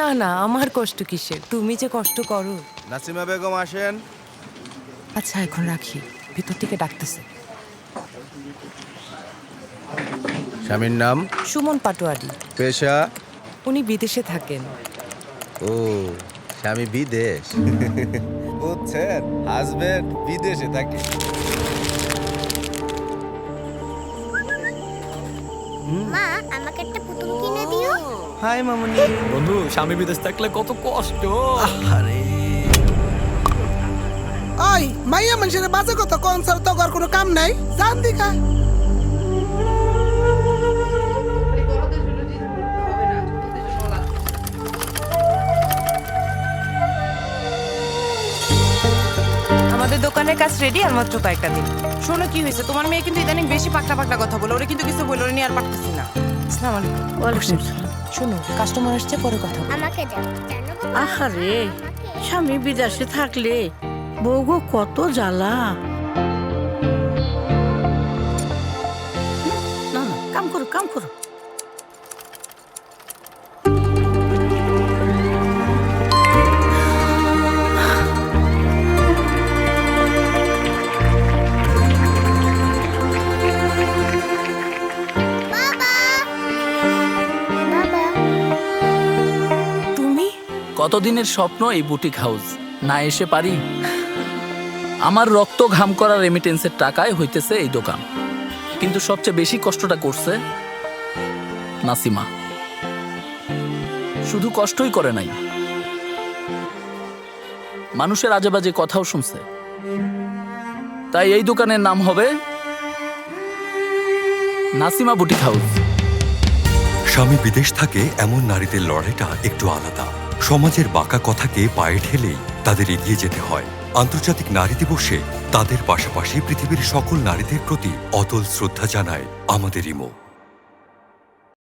না না আমার কষ্ট কিসের? তুমি যে কষ্ট করো। নাসিমা বেগম আসেন। আচ্ছা এখন রাখি। ভিতর থেকে ডাকতেছে। স্বামীর নাম? সুমন পাটোয়ারি। পেশা? উনি বিদেশে থাকেন। ও স্বামী বিদেশ। বুঝছেন? হাজবেন্ড বিদেশে থাকে। মা আমাকে একটা পুতুল কিনে দিও। হাই মামুনি। বন্ধু স্বামী বিদেশ থাকলে কত কষ্ট। আরে ওই মাইয়া মানুষের বাজে কথা কনসার্ট তো করার কোনো কাম নাই। জান দিকা আমাদের দোকানের কাজ রেডি আর মাত্র কয়েকটা দিন। শোনো কি হয়েছে? তোমার মেয়ে কিন্তু ইদানিং বেশি পাকটা পাকটা কথা বলে। ওরা কিন্তু কিছু বলে নিয়ে আর পারতেছি না। আসসালামু আলাইকুম। শোনো কাস্টমার আসছে পরে কথা আমাকে দাও আহারে স্বামী বিদেশে থাকলে বউগো কত জ্বালা। না না কাম করো কাম করো। কতদিনের স্বপ্ন এই বুটিক হাউস? না এসে পারি? আমার রক্ত ঘাম করা রেমিটেন্সের টাকায় হইতেছে এই দোকান। কিন্তু সবচেয়ে বেশি কষ্টটা করছে নাসিমা। শুধু কষ্টই করে নাই। মানুষের আজে বাজে কথাও শুনছে। তাই এই দোকানের নাম হবে নাসিমা বুটিক হাউস। স্বামী বিদেশ থাকে, এমন নারীদের লড়াইটা একটু আলাদা। সমাজের বাঁকা কথাকে পায়ে ঠেলেই তাদের এগিয়ে যেতে হয়। আন্তর্জাতিক নারী দিবসে তাদের পাশাপাশি পৃথিবীর সকল নারীদের প্রতি অতল শ্রদ্ধা জানায় আমাদের ইমো।